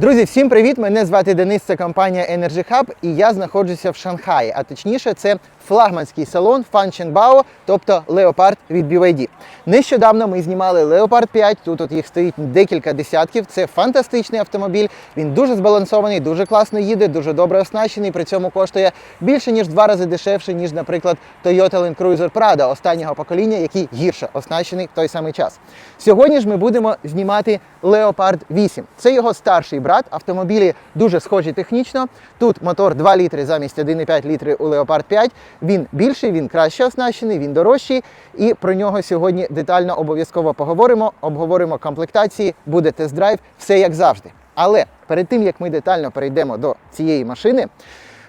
Друзі, всім привіт! Мене звати Денис, це компанія Energy Hub і я знаходжуся в Шанхаї. А точніше, це флагманський салон Фанченбао, тобто Leopard від BYD. Нещодавно ми знімали Leopard 5. Тут от їх стоїть декілька десятків. Це фантастичний автомобіль. Він дуже збалансований, дуже класно їде, дуже добре оснащений. При цьому коштує більше ніж два рази дешевше, ніж, наприклад, Toyota Land Cruiser Prado останнього покоління, який гірше оснащений в той самий час. Сьогодні ж ми будемо знімати Leopard 8. Це його старший брат. Автомобілі дуже схожі технічно. Тут мотор 2 літри замість 1,5 літри у Leopard 5. Він більший, він краще оснащений, він дорожчий. І про нього сьогодні детально обов'язково поговоримо. Обговоримо комплектації, буде тест-драйв, все як завжди. Але перед тим як ми детально перейдемо до цієї машини.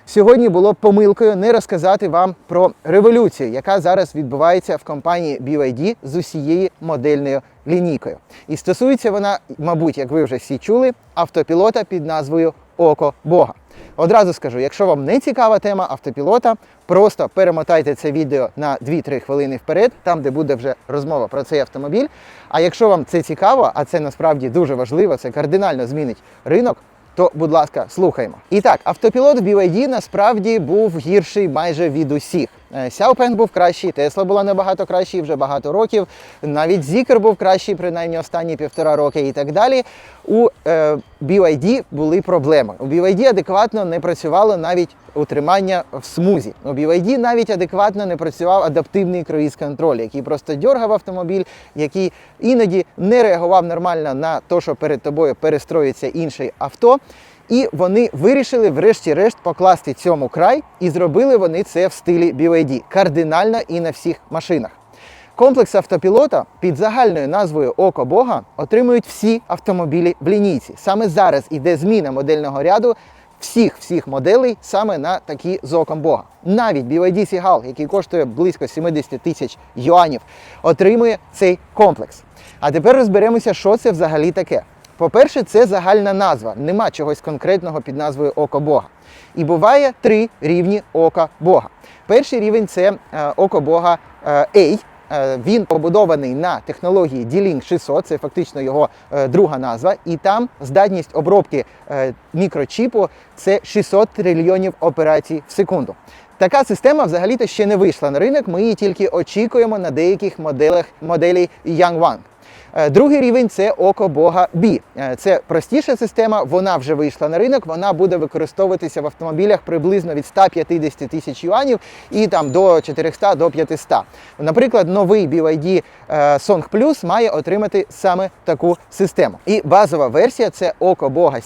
Сьогодні було помилкою не розказати вам про революцію, яка зараз відбувається в компанії BYD з усією модельною лінійкою. І стосується вона, мабуть, як ви вже всі чули, автопілота під назвою Око Бога. Одразу скажу, якщо вам не цікава тема автопілота, просто перемотайте це відео на 2-3 хвилини вперед, там де буде вже розмова про цей автомобіль. А якщо вам це цікаво, а це насправді дуже важливо, це кардинально змінить ринок. То, будь ласка, слухаймо. І так, автопілот в BYD насправді був гірший майже від усіх. Е, Сяопен був кращий, Тесла була набагато кращий вже багато років. Навіть Зікер був кращий, принаймні останні півтора роки і так далі. У е, BYD були проблеми. У BYD адекватно не працювало навіть утримання в смузі. У BYD навіть адекватно не працював адаптивний круїз-контроль, який просто дьоргав автомобіль, який іноді не реагував нормально на те, що перед тобою перестроїться інше авто. І вони вирішили, врешті-решт, покласти цьому край, і зробили вони це в стилі BYD кардинально і на всіх машинах. Комплекс автопілота під загальною назвою Око Бога отримують всі автомобілі в лінійці. Саме зараз іде зміна модельного ряду всіх всіх моделей саме на такі з оком Бога. Навіть BYD Seagull, який коштує близько 70 тисяч юанів, отримує цей комплекс. А тепер розберемося, що це взагалі таке. По-перше, це загальна назва. Нема чогось конкретного під назвою Око Бога. І буває три рівні ока Бога. Перший рівень це е, око Бога е, A. Е, Він побудований на технології D-Link 600, це фактично його друга назва, і там здатність обробки мікрочіпу це 600 трильйонів операцій в секунду. Така система взагалі-то ще не вийшла на ринок. Ми її тільки очікуємо на деяких моделях моделей Yangwang. Е, Другий рівень це око Бога B. Е, Це простіша система, вона вже вийшла на ринок, вона буде використовуватися в автомобілях приблизно від 150 тисяч юанів і там до 400 до 500. Наприклад, новий BYD е, Song Plus має отримати саме таку систему. І базова версія це око Бога.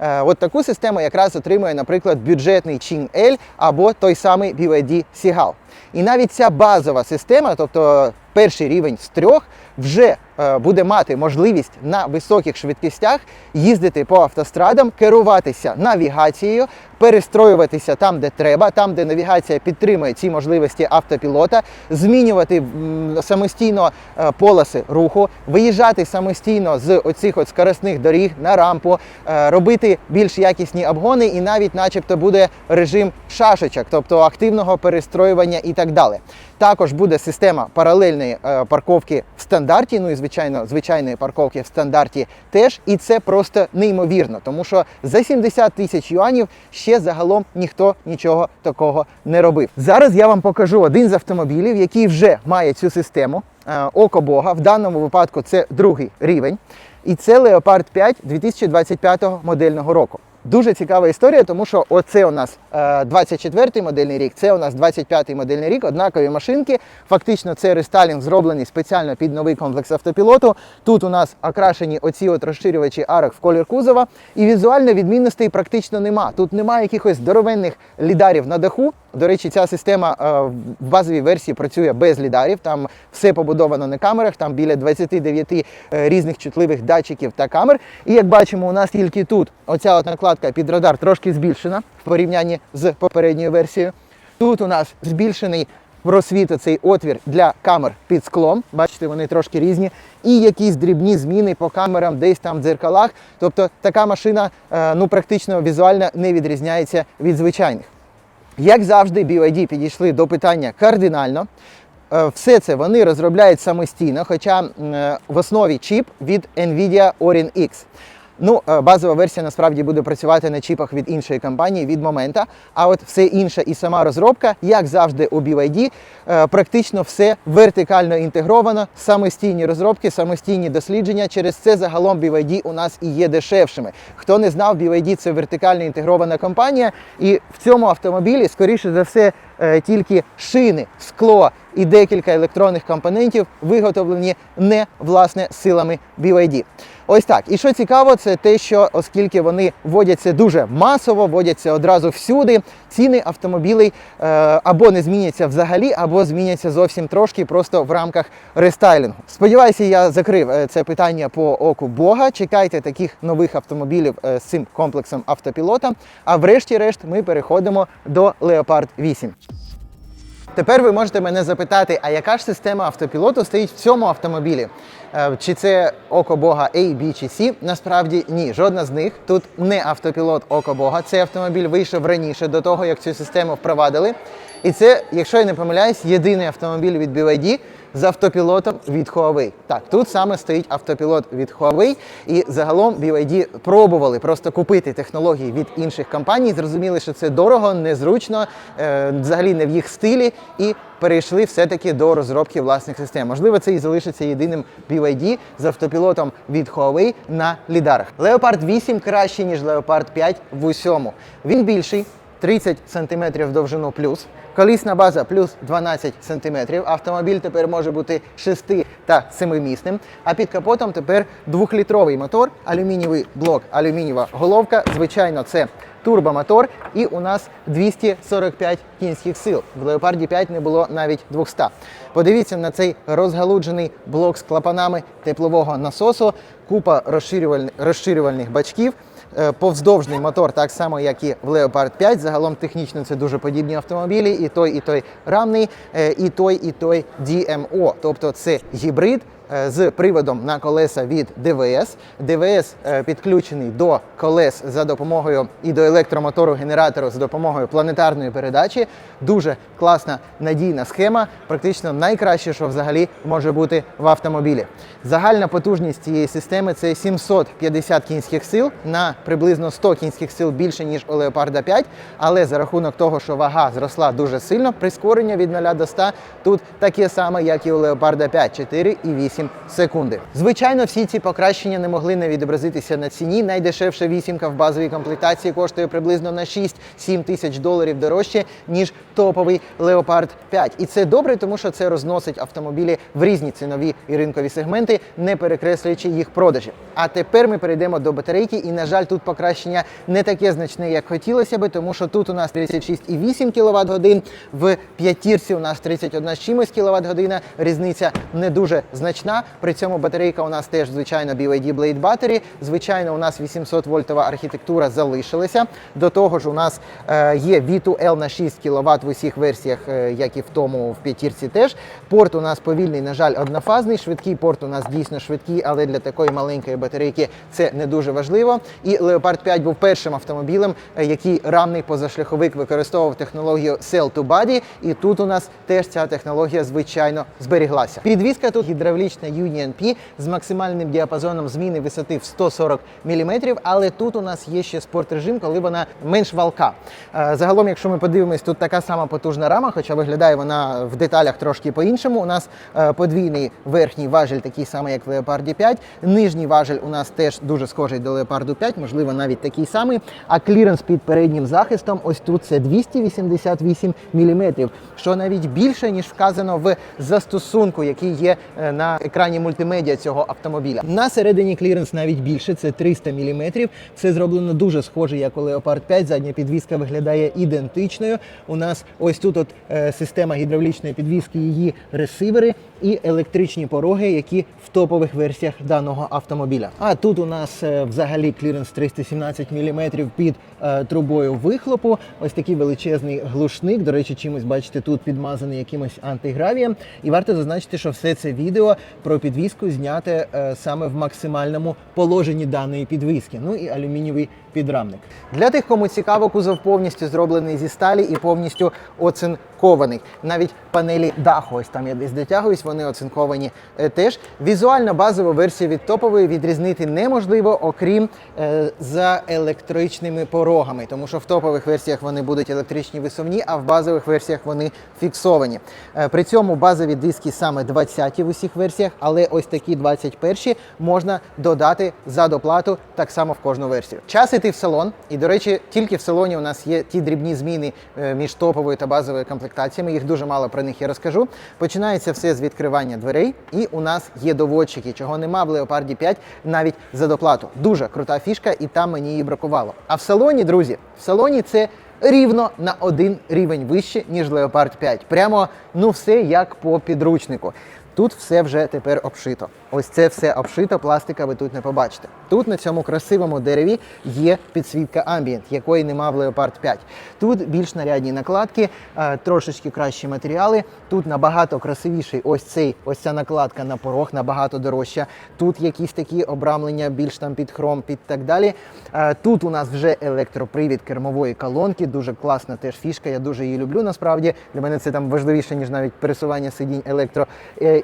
Е, От таку систему якраз отримує, наприклад, бюджетний Ching L або той самий BYD Seagull. І навіть ця базова система, тобто перший рівень з трьох, вже буде мати можливість на високих швидкістях їздити по автострадам, керуватися навігацією, перестроюватися там, де треба, там, де навігація підтримує ці можливості автопілота, змінювати самостійно е, полоси руху, виїжджати самостійно з оцих от скоростних доріг на рампу, е, робити більш якісні обгони, і навіть, начебто, буде режим шашечок, тобто активного перестроювання і так далі. Також буде система паралельної е, парковки в стандарті. Ну і звичайно, звичайної парковки в стандарті теж. І це просто неймовірно, тому що за 70 тисяч юанів ще загалом ніхто нічого такого не робив. Зараз я вам покажу один з автомобілів, який вже має цю систему. е, Око Бога. В даному випадку це другий рівень. І це Leopard 5 2025 модельного року. Дуже цікава історія, тому що оце у нас е, 24-й модельний рік, це у нас 25-й модельний рік, однакові машинки. Фактично, це рестайлінг зроблений спеціально під новий комплекс автопілоту. Тут у нас окрашені оці от розширювачі арок в колір кузова, і візуально відмінностей практично нема. Тут немає якихось здоровенних лідарів на даху. До речі, ця система е, в базовій версії працює без лідарів. Там все побудовано на камерах, там біля 29 е, різних чутливих датчиків та камер. І як бачимо, у нас тільки тут оця от накладка під радар трошки збільшена в порівнянні з попередньою версією. Тут у нас збільшений просвіт цей отвір для камер під склом. Бачите, вони трошки різні. І якісь дрібні зміни по камерам, десь там в дзеркалах. Тобто така машина е, ну, практично візуально не відрізняється від звичайних. Як завжди, BYD підійшли до питання кардинально. Е, Все це вони розробляють самостійно, хоча е, в основі чіп від Nvidia Orin X. Ну, е, базова версія насправді буде працювати на чіпах від іншої компанії, від момента. А от все інше і сама розробка, як завжди у BYD, е, практично все вертикально інтегровано, самостійні розробки, самостійні дослідження. Через це загалом BYD у нас і є дешевшими. Хто не знав, BYD це вертикально інтегрована компанія, і в цьому автомобілі, скоріше за все, е, тільки шини, скло і декілька електронних компонентів виготовлені не власне силами BYD. Ось так. І що цікаво, це те, що оскільки вони вводяться дуже масово, вводяться одразу всюди, ціни автомобілей е, або не зміняться взагалі, або зміняться зовсім трошки просто в рамках рестайлінгу. Сподіваюся, я закрив е, це питання по оку Бога. Чекайте таких нових автомобілів е, з цим комплексом автопілота. А врешті-решт ми переходимо до Leopard 8. Тепер ви можете мене запитати, а яка ж система автопілоту стоїть в цьому автомобілі? Е, Чи це око Бога A, B чи C? Насправді ні, жодна з них. Тут не автопілот око Бога. Цей автомобіль вийшов раніше до того, як цю систему впровадили. І це, якщо я не помиляюсь, єдиний автомобіль від BYD з автопілотом від Huawei. Так, тут саме стоїть автопілот від Huawei, і загалом BYD пробували просто купити технології від інших компаній. Зрозуміли, що це дорого, незручно, е, взагалі не в їх стилі, і перейшли все-таки до розробки власних систем. Можливо, це і залишиться єдиним BYD з автопілотом від Huawei на лідарах. Leopard 8 краще, ніж Leopard 5 в усьому. Він більший. 30 см довжину плюс, колісна база плюс 12 см. Автомобіль тепер може бути 6 та 7-місним. А під капотом тепер 2-літровий мотор, алюмінієвий блок, алюмінієва головка. Звичайно, це турбомотор, і у нас 245 кінських сил. В Leopard 5 не було навіть 200. Подивіться на цей розгалуджений блок з клапанами теплового насосу, купа розширювальних, розширювальних бачків. Е, Повздовжний мотор, так само, як і в Leopard 5. Загалом технічно це дуже подібні автомобілі. І той, і той рамний, е, і той, і той DMO. Тобто це гібрид з приводом на колеса від ДВС. ДВС е, підключений до колес за допомогою і до електромотору генератору за допомогою планетарної передачі. Дуже класна надійна схема, практично найкраще, що взагалі може бути в автомобілі. Загальна потужність цієї системи це 750 кінських сил на приблизно 100 кінських сил більше ніж у Leopard 5, але за рахунок того, що вага зросла дуже сильно, прискорення від 0 до 100 тут таке саме, як і у Leopard 5 4,8 секунди. Звичайно, всі ці покращення не могли не відобразитися на ціні. Найдешевша вісімка в базовій комплектації коштує приблизно на 6-7 тисяч доларів дорожче, ніж топовий Leopard 5. І це добре, тому що це розносить автомобілі в різні цінові і ринкові сегменти, не перекреслюючи їх продажі. А тепер ми перейдемо до батарейки, і на жаль, тут покращення не таке значне, як хотілося би, тому що тут у нас 36,8 кВт годин, в п'ятірці у нас 31 з чимось кВт година. Різниця не дуже значна. При цьому батарейка у нас теж звичайно BYD Blade Battery. Звичайно, у нас 800 вольтова архітектура залишилася. До того ж, у нас е, є V2L на 6 кВт в усіх версіях, е, як і в тому в п'ятірці теж. Порт у нас повільний, на жаль, однофазний. Швидкий порт у нас дійсно швидкий, але для такої маленької батарейки це не дуже важливо. І Leopard 5 був першим автомобілем, е, який рамний позашляховик використовував технологію Cell to Body. І тут у нас теж ця технологія, звичайно, зберіглася. Підвізка тут гідравлічна Union P з максимальним діапазоном зміни висоти в 140 мм, але тут у нас є ще спорт-режим, коли вона менш валка. Е, Загалом, якщо ми подивимось, тут така сама потужна рама, хоча виглядає вона в деталях трошки по-іншому. У нас е, подвійний верхній важель, такий самий, як в Leopard 5. Нижній важель у нас теж дуже схожий до Leopard 5, можливо, навіть такий самий. А кліренс під переднім захистом, ось тут це 288 мм, що навіть більше, ніж вказано в застосунку, який є е, на екрані мультимедіа цього автомобіля. На середині кліренс навіть більше, це 300 мм. Все зроблено дуже схоже, як у Leopard 5. Задня підвіска виглядає ідентичною. У нас ось тут от, е, система гідравлічної підвіски, її ресивери і електричні пороги, які в топових версіях даного автомобіля. А тут у нас е, взагалі кліренс 317 мм під е, трубою вихлопу. Ось такий величезний глушник. До речі, чимось бачите, тут підмазаний якимось антигравієм. І варто зазначити, що все це відео про підвіску зняте е, саме в максимальному положенні даної підвіски. Ну і алюмінієвий підрамник. Для тих, кому цікаво, кузов повністю зроблений зі сталі і повністю оцинкований. Навіть панелі даху, ось там я десь дотягуюсь, оцинковані е, теж. Візуально базову версію від топової відрізнити неможливо, окрім е, за електричними порогами, тому що в топових версіях вони будуть електричні висувні, а в базових версіях вони фіксовані. Е, При цьому базові диски саме 20 в усіх версіях, але ось такі 21 можна додати за доплату так само в кожну версію. Час іти в салон, і до речі, тільки в салоні у нас є ті дрібні зміни е, між топовою та базовою комплектаціями. Їх дуже мало про них я розкажу. Починається все з відкривання дверей, і у нас є доводчики, чого нема в Леопарді 5 навіть за доплату. Дуже крута фішка, і там мені її бракувало. А в салоні, друзі, в салоні це. Рівно на один рівень вище, ніж Leopard 5. Прямо ну все як по підручнику. Тут все вже тепер обшито. Ось це все обшито, пластика ви тут не побачите. Тут на цьому красивому дереві є підсвітка Ambient, якої нема в Leopard 5. Тут більш нарядні накладки, е, трошечки кращі матеріали. Тут набагато красивіший ось цей, ось ця накладка на порог, набагато дорожча. Тут якісь такі обрамлення більш там під хром, під так далі. Е, Тут у нас вже електропривід кермової колонки, дуже класна теж фішка. Я дуже її люблю. Насправді для мене це там важливіше ніж навіть пересування сидінь електро.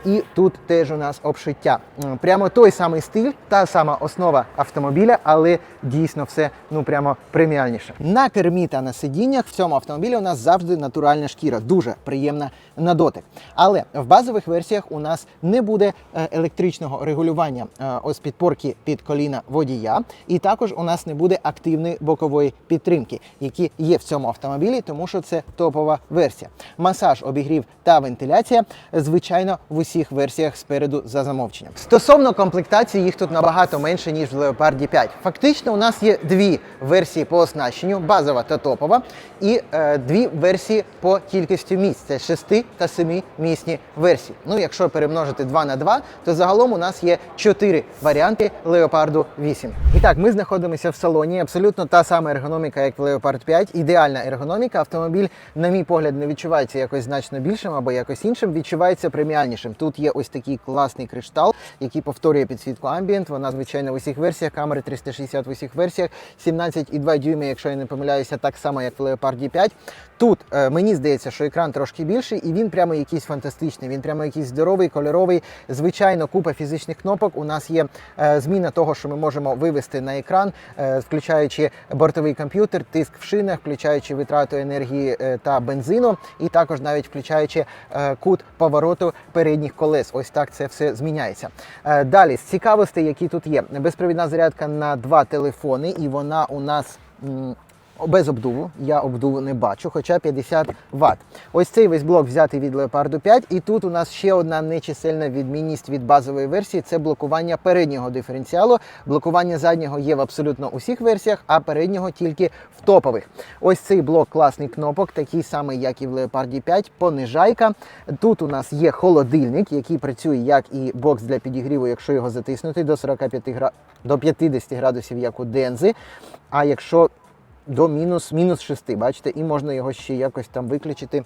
І тут теж у нас обшиття. Прямо той самий стиль, та сама основа автомобіля, але дійсно все ну прямо преміальніше. На кермі та на сидіннях в цьому автомобілі у нас завжди натуральна шкіра, дуже приємна на дотик. Але в базових версіях у нас не буде е, електричного регулювання е, ось підпорки під коліна водія, і також у нас не буде активної бокової підтримки, які є в цьому автомобілі, тому що це топова версія. Масаж, обігрів та вентиляція, звичайно, в усіх версіях спереду за замовченням. Стосовно комплектації, їх тут набагато менше ніж в Leopard 5. Фактично, у нас є дві версії по оснащенню: базова та топова, і е, дві версії по кількості місць. Це 6 та 7 місні версії. Ну, якщо перемножити 2 на 2, то загалом у нас є 4 варіанти Leopard 8. І так, ми знаходимося в салоні. Абсолютно та сама ергономіка, як в Leopard 5. Ідеальна ергономіка. Автомобіль, на мій погляд, не відчувається якось значно більшим або якось іншим. Відчувається преміальнішим. Тут є ось такий класний криштал, який повторює підсвітку Ambient. Вона, звичайно, в усіх версіях, камери 360 в усіх версіях, 17,2 дюйми, якщо я не помиляюся, так само, як в Leopard 5. Тут е, мені здається, що екран трошки більший, і він прямо якийсь фантастичний. Він прямо якийсь здоровий, кольоровий. Звичайно, купа фізичних кнопок. У нас є е, зміна того, що ми можемо вивести на екран, е, включаючи бортовий комп'ютер, тиск в шинах, включаючи витрату енергії е, та бензину, і також навіть включаючи е, кут повороту передніх колес. Ось так це все зміняється. Е, Далі з цікавостей, які тут є, безпровідна зарядка на два телефони, і вона у нас. Без обдуву, я обдуву не бачу, хоча 50 Вт. Ось цей весь блок взятий від Leopard 5. І тут у нас ще одна нечисельна відмінність від базової версії це блокування переднього диференціалу. Блокування заднього є в абсолютно усіх версіях, а переднього тільки в топових. Ось цей блок класний кнопок, такий самий, як і в Leopard 5, понижайка. Тут у нас є холодильник, який працює як і бокс для підігріву, якщо його затиснути до 45 гра... до 50 градусів, як у Дензи. А якщо до мінус мінус 6, бачите, і можна його ще якось там виключити.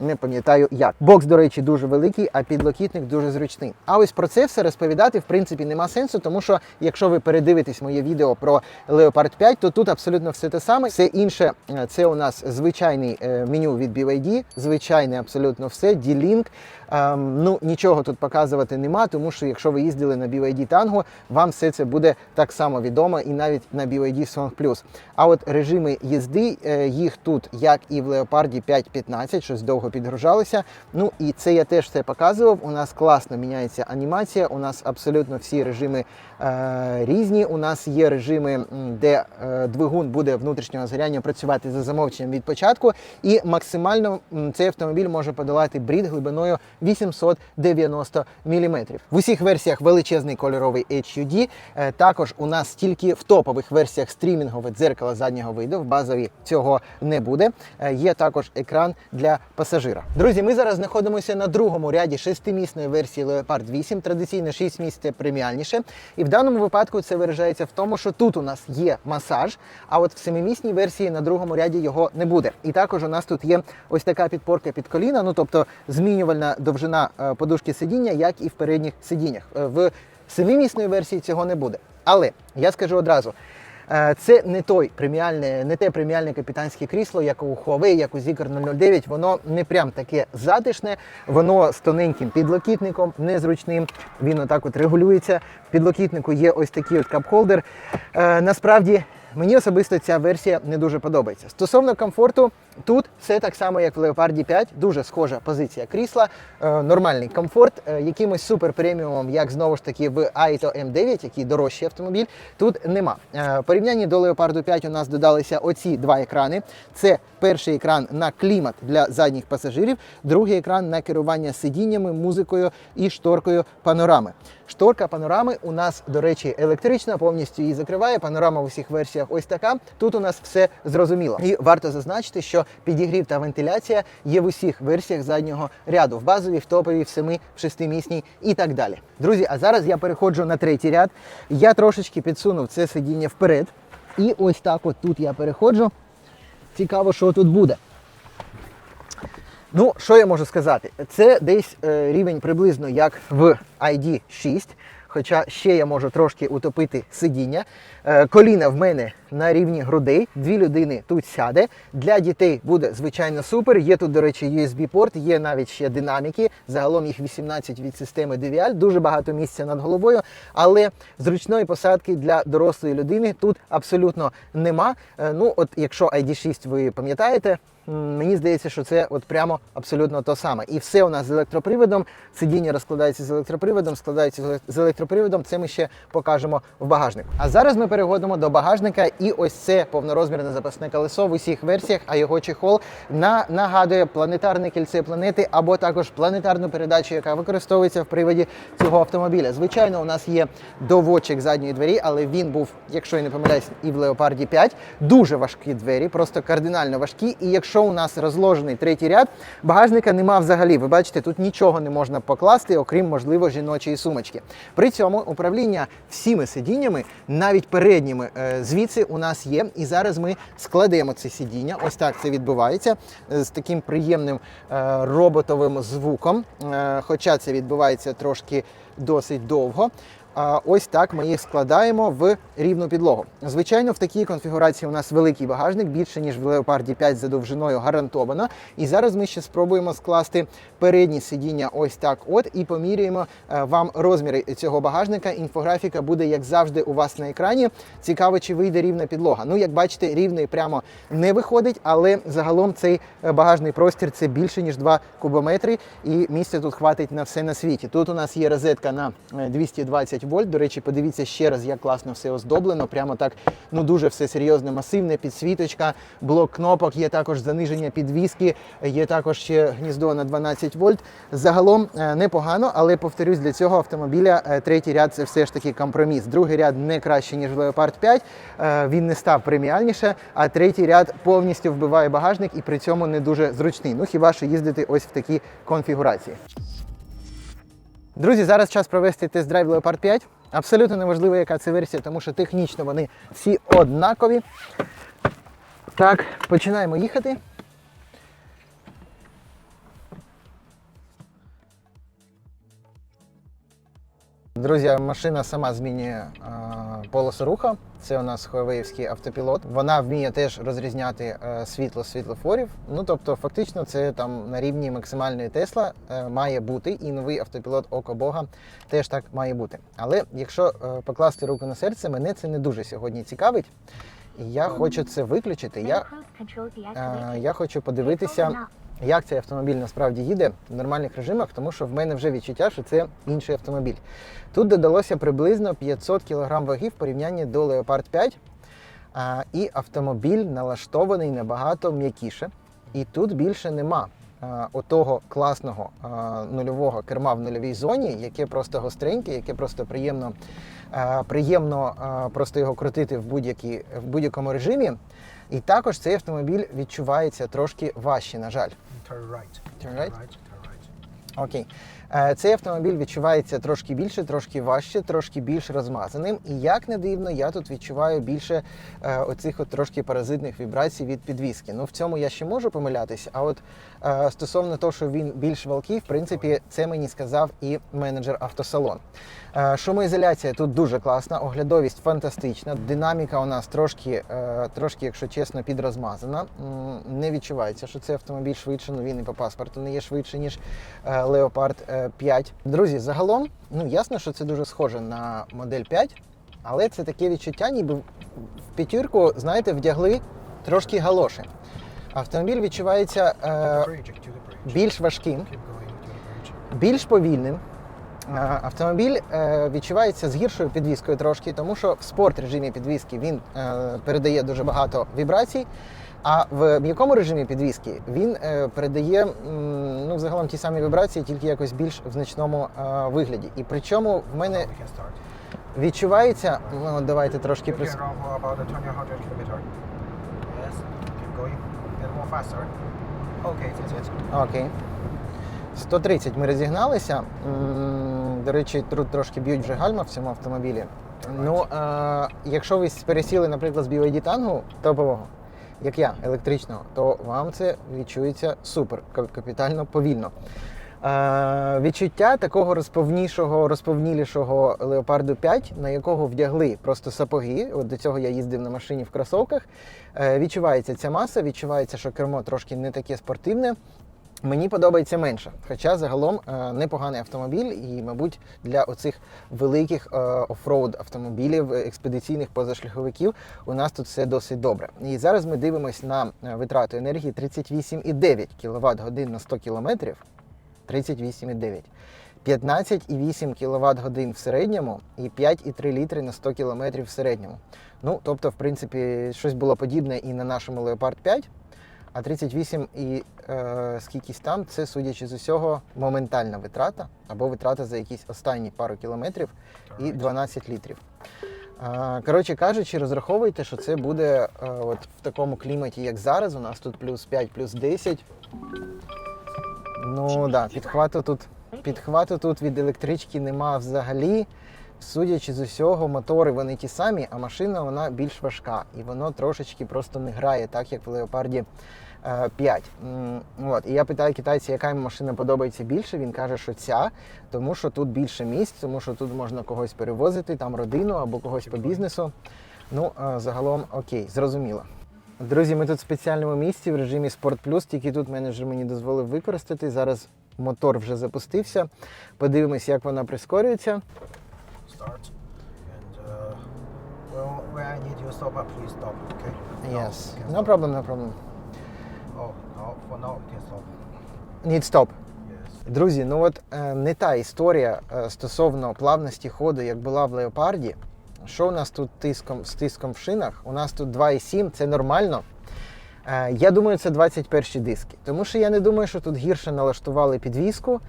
Не пам'ятаю як. Бокс, до речі, дуже великий, а підлокітник дуже зручний. А ось про це все розповідати в принципі нема сенсу, тому що якщо ви передивитесь моє відео про Leopard 5, то тут абсолютно все те саме. Все інше е, це у нас звичайний е, меню від BYD, звичайне абсолютно все, D-Link. Ем, ну нічого тут показувати нема, тому що якщо ви їздили на BYD Tango, вам все це буде так само відомо і навіть на BYD Song Plus. А от режими їзди, е, їх тут, як і в Leopard 5.15, щось довго підгружалося. Ну і це я теж все показував. У нас класно міняється анімація. У нас абсолютно всі режими е, різні. У нас є режими, де е, двигун буде внутрішнього згоряння працювати за замовченням від початку, і максимально цей автомобіль може подолати брід глибиною 890 мм. В усіх версіях величезний кольоровий HUD. Е, Також у нас тільки в топових версіях стрімінгове дзеркало заднього виду. В базовій цього не буде. Е, Є також екран для пасажира. Друзі, ми зараз знаходимося на другому ряді шестимісної версії Leopard 8. Традиційно 6 місць преміальніше. І в даному випадку це виражається в тому, що тут у нас є масаж, а от в семимісній версії на другому ряді його не буде. І також у нас тут є ось така підпорка під коліна, ну тобто змінювальна довжина е, подушки сидіння, як і в передніх сидіннях. Е, В семимісної версії цього не буде. Але я скажу одразу. Е, Це не той преміальне, не те преміальне капітанське крісло, як у Huawei, як у Zikr 009. Воно не прям таке затишне, воно з тоненьким підлокітником, незручним. Він отак от регулюється. В підлокітнику є ось такий от капхолдер. Насправді. Мені особисто ця версія не дуже подобається. Стосовно комфорту, тут все так само, як в Leopard 5, дуже схожа позиція крісла, е, нормальний комфорт, е, якимось супер преміумом, як знову ж таки в Aito M9, який дорожчий автомобіль, тут нема. Е, порівнянні до Leopard 5 у нас додалися оці два екрани. Це перший екран на клімат для задніх пасажирів, другий екран на керування сидіннями, музикою і шторкою панорами. Шторка панорами у нас, до речі, електрична, повністю її закриває. Панорама в усіх версіях ось така. Тут у нас все зрозуміло. І варто зазначити, що підігрів та вентиляція є в усіх версіях заднього ряду: в базовій, в топовій, в семи, в шестимісній і так далі. Друзі, а зараз я переходжу на третій ряд. Я трошечки підсунув це сидіння вперед. І ось так от тут я переходжу. Цікаво, що тут буде. Ну, що я можу сказати? Це десь е, рівень приблизно як в ID 6. Хоча ще я можу трошки утопити сидіння. Е, коліна в мене на рівні грудей. Дві людини тут сяде. Для дітей буде звичайно супер. Є тут, до речі, USB-порт, є навіть ще динаміки. Загалом їх 18 від системи DVL, дуже багато місця над головою. Але зручної посадки для дорослої людини тут абсолютно нема. Е, ну, от якщо ID 6 ви пам'ятаєте. Мені здається, що це от прямо абсолютно то саме. І все у нас з електроприводом. Сидіння розкладається з електроприводом, складається з електроприводом. Це ми ще покажемо в багажнику. А зараз ми переходимо до багажника, і ось це повнорозмірне запасне колесо в усіх версіях. А його чехол на нагадує планетарне кільце планети або також планетарну передачу, яка використовується в приводі цього автомобіля. Звичайно, у нас є доводчик задньої двері, але він був, якщо я не помиляюсь, і в Леопарді 5. Дуже важкі двері, просто кардинально важкі. І якщо у нас розложений третій ряд, багажника нема взагалі. Ви бачите, тут нічого не можна покласти, окрім можливо жіночої сумочки. При цьому управління всіми сидіннями, навіть передніми, е, звідси у нас є. І зараз ми складемо це сидіння. Ось так це відбувається е, з таким приємним е, роботовим звуком. Хоча це відбувається трошки досить довго. Ось так ми їх складаємо в рівну підлогу. Звичайно, в такій конфігурації у нас великий багажник, більше ніж в Leopard 5 за довжиною гарантовано. І зараз ми ще спробуємо скласти передні сидіння ось так. От і поміряємо е, вам розміри цього багажника. Інфографіка буде, як завжди, у вас на екрані. Цікаво, чи вийде рівна підлога. Ну, як бачите, рівний прямо не виходить, але загалом цей е, багажний простір це більше ніж 2 кубометри, і місця тут хватить на все на світі. Тут у нас є розетка на е, 220 вольт. До речі, подивіться ще раз, як класно все оздоблено. Прямо так, ну дуже все серйозно, масивне, підсвіточка, блок кнопок, є також заниження підвіски, є також ще гніздо на 12 вольт. Загалом е, непогано, але повторюсь, для цього автомобіля е, третій ряд це все ж таки компроміс. Другий ряд не краще, ніж Leopard 5. е, Він не став преміальніше, а третій ряд повністю вбиває багажник і при цьому не дуже зручний. Ну хіба що їздити ось в такій конфігурації. Друзі, зараз час провести тест-драйв Leopard 5. Абсолютно неважливо, яка це версія, тому що технічно вони всі однакові. Так, починаємо їхати. Друзі, машина сама змінює е, полосу руху. Це у нас Huawei автопілот. Вона вміє теж розрізняти е, світло світлофорів. Ну тобто, фактично, це там на рівні максимальної Тесла е, має бути, і новий автопілот Око Бога теж так має бути. Але якщо покласти руку на серце, мене це не дуже сьогодні цікавить. Я хочу це виключити. Я, я хочу подивитися, як цей автомобіль насправді їде в нормальних режимах, тому що в мене вже відчуття, що це інший автомобіль. Тут додалося приблизно 500 кг ваги в порівнянні до Leopard 5. А, і автомобіль налаштований набагато м'якіше. І тут більше нема а, отого класного нульового керма в нульовій зоні, яке просто гостреньке, яке просто приємно, приємно просто його крутити в, будь-якій- в будь-якому режимі. І також цей автомобіль відчувається трошки важче, на жаль. turn right. Turn right? Turn right. Okay. Е, Цей автомобіль відчувається трошки більше, трошки важче, трошки більш розмазаним. І як не дивно, я тут відчуваю більше е, оцих от трошки паразитних вібрацій від підвіски. Ну в цьому я ще можу помилятися. А от е, стосовно того, що він більш валкий, в принципі, це мені сказав і менеджер автосалон. Шумоізоляція тут дуже класна, оглядовість фантастична. Динаміка у нас трошки, трошки, якщо чесно, підрозмазана. Не відчувається, що це автомобіль швидше, ну він і по паспорту не є швидше, ніж е, 5. Друзі, загалом, ну ясно, що це дуже схоже на модель 5, але це таке відчуття, ніби в п'ятірку, знаєте, вдягли трошки галоші. Автомобіль відчувається е, більш важким, більш повільним. Е, Автомобіль е, відчувається з гіршою підвіскою трошки, тому що в спорт режимі підвіски він е, передає дуже багато вібрацій. А в м'якому режимі підвіски він е, передає ну, загалом ті самі вібрації, тільки якось більш в значному е, вигляді. І причому в мене відчувається, ну давайте трошки прис... can go for about a 200 kilometer. Yes. Keep going. And more faster. Okay, that's it. Окей. 130 ми розігналися. До речі, тут трошки б'ють вже гальма в цьому автомобілі. Ну, е, якщо ви пересіли, наприклад, з BYD Tango топового, як я, електричного, то вам це відчується супер, капітально повільно. Е, відчуття такого розповнішого, розповнілішого Леопарду 5, на якого вдягли просто сапоги. От до цього я їздив на машині в кросовках. Е, відчувається ця маса, відчувається, що кермо трошки не таке спортивне. Мені подобається менше, хоча загалом е, непоганий автомобіль, і, мабуть, для оцих великих е, офроуд автомобілів, е, експедиційних позашляховиків у нас тут все досить добре. І зараз ми дивимося на витрату енергії 38,9 кВт годин на 100 км. 38,9. 15,8 кВт годин в середньому і 5,3 літри на 100 км в середньому. Ну, тобто, в принципі, щось було подібне і на нашому Leopard 5. А 38 і е, скількись там, це, судячи з усього, моментальна витрата або витрата за якісь останні пару кілометрів і 12 літрів. Е, коротше кажучи, розраховуйте, що це буде е, от в такому кліматі, як зараз. У нас тут плюс 5, плюс 10. Ну так, да, підхвату тут, підхвату тут від електрички нема взагалі. Судячи з усього, мотори вони ті самі, а машина вона більш важка. І воно трошечки просто не грає, так як в Леопарді е, 5. От. І я питаю китайця, яка йому машина подобається більше. Він каже, що ця, тому що тут більше місць, тому що тут можна когось перевозити, там родину або когось по бізнесу. Ну, е, загалом окей, зрозуміло. Друзі, ми тут в спеціальному місці в режимі Sport Plus, тільки тут менеджер мені дозволив використати. Зараз мотор вже запустився. Подивимось, як вона прискорюється. Start. And uh, well, when I need you to stop, uh, please stop. Okay. Yes. No stop. problem, no problem. Oh, no, for now you can stop. Need stop. Друзі, ну от е, не та історія е, стосовно плавності ходу, як була в Леопарді. Що у нас тут тиском, з тиском в шинах? У нас тут 2,7, це нормально. Е, я думаю, це 21 диски. Тому що я не думаю, що тут гірше налаштували підвіску.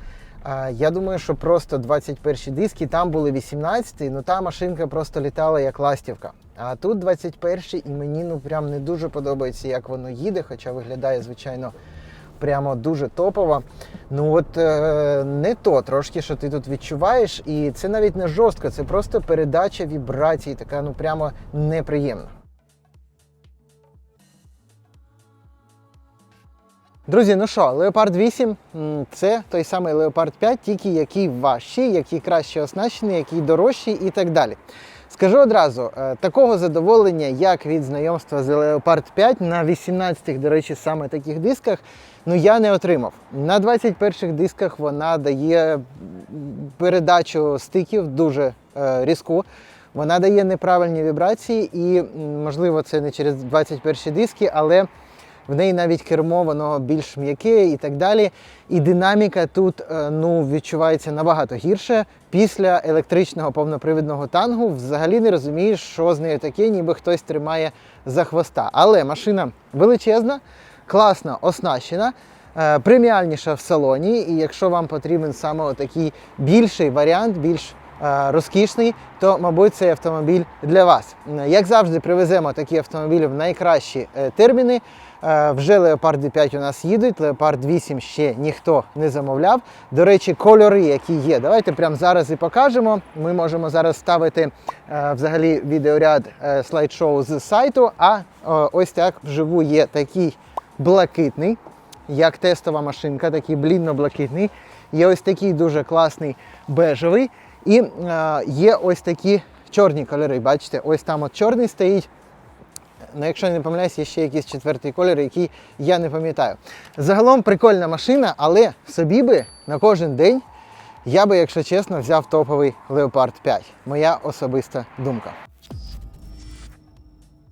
Я думаю, що просто 21 диски, там були 18, ну та машинка просто літала як ластівка. А тут 21 і мені ну прям не дуже подобається, як воно їде, хоча виглядає, звичайно, прямо дуже топово. Ну от е, не то трошки, що ти тут відчуваєш, і це навіть не жорстко, це просто передача вібрацій, така ну прямо неприємна. Друзі, ну що, Leopard 8 це той самий Leopard 5, тільки який важчий, який краще оснащений, який дорожчий і так далі. Скажу одразу, е, такого задоволення, як від знайомства з Leopard 5 на 18-х, до речі, саме таких дисках, ну я не отримав. На 21-х дисках вона дає передачу стиків дуже е, різку. Вона дає неправильні вібрації, і можливо це не через 21 диски, але в неї навіть кермо воно більш м'яке і так далі. І динаміка тут е, ну, відчувається набагато гірше. Після електричного повнопривідного тангу взагалі не розумієш, що з нею таке, ніби хтось тримає за хвоста. Але машина величезна, класно оснащена. е, Преміальніша в салоні, і якщо вам потрібен саме такий більший варіант, більш розкішний, то, мабуть, цей автомобіль для вас. Як завжди, привеземо такі автомобілі в найкращі е, терміни. Е, Вже Леопарди 5 у нас їдуть, Леопард 8 ще ніхто не замовляв. До речі, кольори, які є, давайте прямо зараз і покажемо. Ми можемо зараз ставити е, взагалі відеоряд е, слайд-шоу з сайту. А е, ось так вживу є такий блакитний, як тестова машинка, такий блідно-блакитний. Є ось такий дуже класний бежевий. І е, є ось такі чорні кольори. Бачите, ось там от чорний стоїть. Ну, якщо не помиляюсь, є ще якийсь четвертий колір, який я не пам'ятаю. Загалом прикольна машина, але собі би на кожен день я би, якщо чесно, взяв топовий Leopard 5. Моя особиста думка.